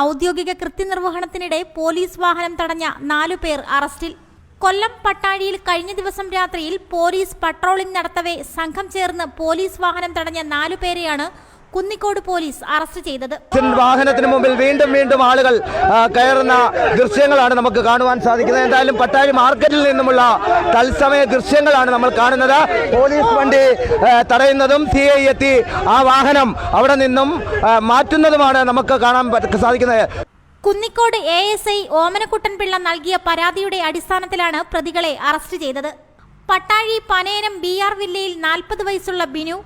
ഔദ്യോഗിക കൃത്യനിർവഹണത്തിനിടെ പോലീസ് വാഹനം തടഞ്ഞ നാലു പേർ അറസ്റ്റിൽ. കൊല്ലം പട്ടാഴിയിൽ കഴിഞ്ഞ ദിവസം രാത്രിയിൽ പോലീസ് പട്രോളിംഗ് നടത്തവേ സംഘം ചേർന്ന് പോലീസ് വാഹനം തടഞ്ഞ നാലു പേരെയാണ് കുന്നിക്കോട് പോലീസ് അറസ്റ്റ് ചെയ്തത്. വാഹനത്തിന് മുമ്പിൽ വീണ്ടും വീണ്ടും ആളുകൾ കയറുന്ന ദൃശ്യങ്ങളാണ് നമുക്ക് കാണുവാൻ സാധിക്കുന്നത്. എന്തായാലും പട്ടാഴി മാർക്കറ്റിൽ നിന്നുമുള്ള തത്സമയ ദൃശ്യങ്ങളാണ് നമ്മൾ കാണുന്നത്. പോലീസ് വണ്ടി തടയുന്നതും സി ഐ എത്തി ആ വാഹനം അവിടെ നിന്നും മാറ്റുന്നതുമാണ് നമുക്ക് കാണാൻ സാധിക്കുന്നത്. Kunnicode A S I Omanakuttan Pillai നൽകിയ പരാതിയുടെ അടിസ്ഥാനത്തിലാണ് പ്രതികളെ അറസ്റ്റ് ചെയ്തത്. പട്ടാഴി പനയനം ബി ആർ വില്ലയിൽ നാൽപ്പത് വയസ്സുള്ള ബിനു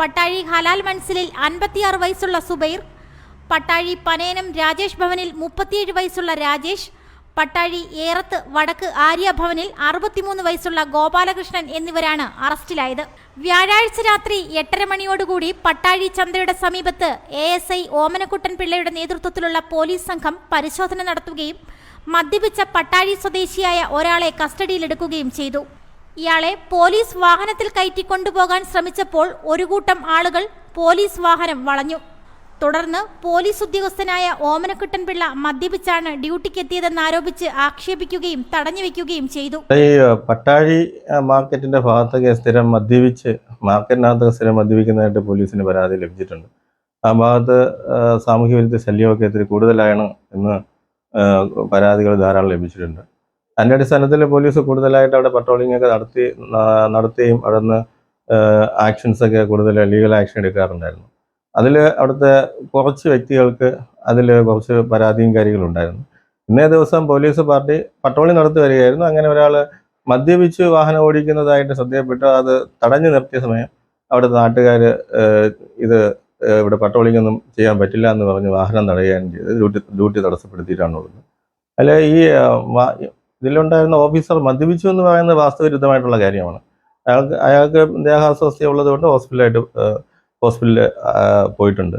പട്ടാഴി ഹലാൽ മൻസിലിൽ അൻപത്തിയാറ് വയസ്സുള്ള സുബൈർ പട്ടാഴി പനയനം രാജേഷ് ഭവനിൽ മുപ്പത്തിയേഴ് വയസ്സുള്ള രാജേഷ് പട്ടാഴി ഏറത്ത് വടക്ക് ആര്യ ഭവനിൽ അറുപത്തിമൂന്ന് വയസ്സുള്ള ഗോപാലകൃഷ്ണൻ എന്നിവരാണ് അറസ്റ്റിലായത്. വ്യാഴാഴ്ച രാത്രി എട്ടര മണിയോടുകൂടി പട്ടാഴി ചന്തയുടെ സമീപത്ത് എ എസ് ഐ ഓമനക്കുട്ടൻ പിള്ളയുടെ നേതൃത്വത്തിലുള്ള പോലീസ് സംഘം പരിശോധന നടത്തുകയും മദ്യപിച്ച പട്ടാഴി സ്വദേശിയായ ഒരാളെ കസ്റ്റഡിയിലെടുക്കുകയും ചെയ്തു. ഇയാളെ പോലീസ് വാഹനത്തിൽ കയറ്റി കൊണ്ടുപോകാൻ ശ്രമിച്ചപ്പോൾ ഒരു കൂട്ടം ആളുകൾ പോലീസ് വാഹനം വളഞ്ഞു. തുടർന്ന് പോലീസ് ഉദ്യോഗസ്ഥനായ ഓമനക്കുട്ടൻ പിള്ള മദ്യപിച്ചാണ് ഡ്യൂട്ടിക്കെത്തിയതെന്ന് ആരോപിച്ച് ആക്ഷേപിക്കുകയും തടഞ്ഞു വെക്കുകയും ചെയ്തു. ഈ പട്ടാഴി മാർക്കറ്റിന്റെ ഭാഗത്തൊക്കെ സ്ഥിരം മദ്യപിച്ച് മാർക്കറ്റിനകത്ത് സ്ഥിരം മദ്യപിക്കുന്നതായിട്ട് പോലീസിന് പരാതി ലഭിച്ചിട്ടുണ്ട്. ആ ഭാഗത്ത് സാമൂഹ്യ വിരുദ്ധ ശല്യമൊക്കെ ഇത്തിരി കൂടുതലാണ് എന്ന് പരാതികൾ ധാരാളം ലഭിച്ചിട്ടുണ്ട്. അതിന്റെ അടിസ്ഥാനത്തിൽ പോലീസ് കൂടുതലായിട്ട് അവിടെ പട്രോളിംഗ് ഒക്കെ നടത്തി നടത്തുകയും അവിടെ നിന്ന് ആക്ഷൻസ് ഒക്കെ കൂടുതൽ ലീഗൽ ആക്ഷൻ എടുക്കാറുണ്ടായിരുന്നു. അതിൽ അവിടുത്തെ കുറച്ച് വ്യക്തികൾക്ക് അതിൽ കുറച്ച് പരാതിയും കാര്യങ്ങളുണ്ടായിരുന്നു ഇന്നേ ദിവസം പോലീസ് പാർട്ടി പട്രോളിംഗ് നടത്തി വരികയായിരുന്നു. അങ്ങനെ ഒരാൾ മദ്യപിച്ച് വാഹനം ഓടിക്കുന്നതായിട്ട് ശ്രദ്ധയപ്പെട്ടു അത് തടഞ്ഞു നിർത്തിയ സമയം അവിടുത്തെ നാട്ടുകാർ ഇത് ഇവിടെ പട്രോളിംഗ് ഒന്നും ചെയ്യാൻ പറ്റില്ല എന്ന് പറഞ്ഞ് വാഹനം തടയുകയാണ് ചെയ്തത് ഡ്യൂട്ടി ഡ്യൂട്ടി തടസ്സപ്പെടുത്തിയിട്ടാണ് ഉള്ളത്. അല്ലെ ഈ ഇതിലുണ്ടായിരുന്ന ഓഫീസർ മദ്യപിച്ചു എന്ന് പറയുന്നത് വാസ്തവവിരുദ്ധമായിട്ടുള്ള കാര്യമാണ്. അയാൾക്ക് അയാൾക്ക് ദേഹാസ്വസ്ഥ ഉള്ളത് കൊണ്ട് ഹോസ്പിറ്റലായിട്ട് ഹോസ്പിറ്റലിൽ പോയിട്ടുണ്ട്.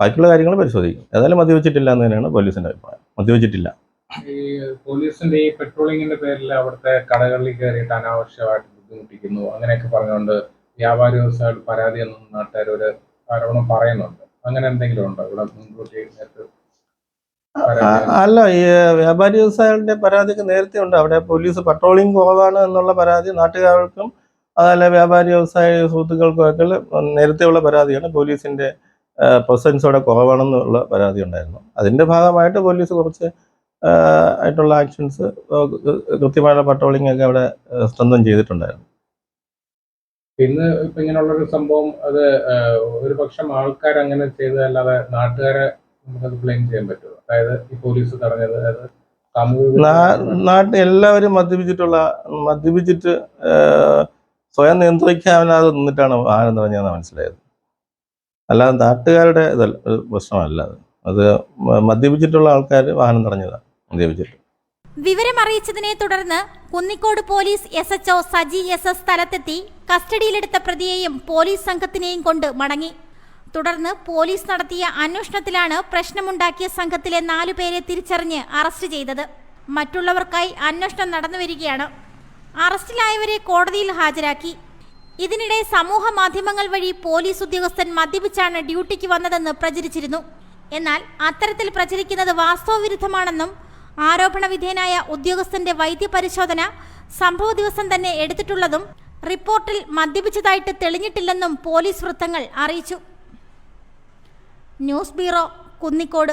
ബാക്കിയുള്ള കാര്യങ്ങൾ പരിശോധിക്കും. ഏതായാലും മദ്യപിച്ചിട്ടില്ല എന്ന് തന്നെയാണ് പോലീസിന്റെ അഭിപ്രായം. മദ്യപിച്ചിട്ടില്ല. ഈ പോലീസിന്റെ ഈ പെട്രോളിങ്ങിന്റെ പേരിൽ അവിടുത്തെ കടകളിൽ കയറിയിട്ട് അനാവശ്യമായിട്ട് ബുദ്ധിമുട്ടിക്കുന്നു. അങ്ങനെയൊക്കെ പറഞ്ഞുകൊണ്ട് വ്യാപാരി പരാതി എന്ന് നാട്ടുകാർ ഒരു ആരോപണം പറയുന്നുണ്ട്. അങ്ങനെ എന്തെങ്കിലും ഉണ്ടോ? ഇവിടെ മുൻകൂട്ടി നേരത്തെ അല്ല ഈ വ്യാപാരി വ്യവസായികളുടെ പരാതിയൊക്കെ നേരത്തെ ഉണ്ട്. അവിടെ പോലീസ് പട്രോളിംഗ് കുറവാണ് എന്നുള്ള പരാതി നാട്ടുകാർക്കും അതല്ല വ്യാപാരി വ്യവസായ സുഹൃത്തുക്കൾക്കും ഒക്കെ നേരത്തെയുള്ള പരാതിയാണ്. പോലീസിന്റെ പ്രസൻസ് അവിടെ കുറവാണെന്നുള്ള പരാതി ഉണ്ടായിരുന്നു. അതിന്റെ ഭാഗമായിട്ട് പോലീസ് കുറച്ച് ആയിട്ടുള്ള ആക്ഷൻസ് കൃത്യമായുള്ള പട്രോളിംഗ് ഒക്കെ അവിടെ സ്വന്തം ചെയ്തിട്ടുണ്ടായിരുന്നു. ഇന്ന് ഇപ്പൊ ഇങ്ങനെയുള്ള ഒരു സംഭവം അത് ഒരു പക്ഷം ആൾക്കാർ അങ്ങനെ ചെയ്തതല്ലാതെ നാട്ടുകാരെ നമുക്കത് ബ്ലെയിം ചെയ്യാൻ പറ്റുമോ അതായത് ഈ പോലീസ് തടഞ്ഞത് അതായത് നാട്ടിൽ എല്ലാവരും മദ്യപിച്ചിട്ടുള്ള മദ്യപിച്ചിട്ട് സ്വയം നിയന്ത്രിക്കാനാതെ നിന്നിട്ടാണ് വാഹനം തുടങ്ങിയെന്ന് മനസ്സിലായത്. അല്ലാതെ നാട്ടുകാരുടെ ഇതല്ല ഒരു പ്രശ്നമല്ല അത്. മദ്യപിച്ചിട്ടുള്ള ആൾക്കാർ വാഹനം തടഞ്ഞതാണ് മദ്യപിച്ചിട്ട്. വിവരമറിയിച്ചതിനെ തുടർന്ന് Kunnicode police S HO Saji S S സ്ഥലത്തെത്തി കസ്റ്റഡിയിലെടുത്ത പ്രതിയെയും പോലീസ് സംഘത്തിനെയും കൊണ്ട് മടങ്ങി. തുടർന്ന് പോലീസ് നടത്തിയ അന്വേഷണത്തിലാണ് പ്രശ്നമുണ്ടാക്കിയ സംഘത്തിലെ നാലുപേരെ തിരിച്ചറിഞ്ഞ് അറസ്റ്റ് ചെയ്തത്. മറ്റുള്ളവർക്കായി അന്വേഷണം നടന്നുവരികയാണ് അറസ്റ്റിലായവരെ കോടതിയിൽ ഹാജരാക്കി. ഇതിനിടെ സമൂഹ മാധ്യമങ്ങൾ വഴി പോലീസ് ഉദ്യോഗസ്ഥൻ മദ്യപിച്ചാണ് ഡ്യൂട്ടിക്ക് വന്നതെന്ന് പ്രചരിച്ചിരുന്നു. എന്നാൽ അത്തരത്തിൽ പ്രചരിക്കുന്നത് വാസ്തവവിരുദ്ധമാണെന്നും ആരോപണ വിധേയനായ ഉദ്യോഗസ്ഥന്റെ വൈദ്യപരിശോധന സംഭവ ദിവസം തന്നെ എടുത്തിട്ടുള്ളതും റിപ്പോർട്ടിൽ മദ്യപിച്ചതായിട്ട് തെളിഞ്ഞിട്ടില്ലെന്നും പോലീസ് വൃത്തങ്ങൾ അറിയിച്ചു. News bureau Kunnicode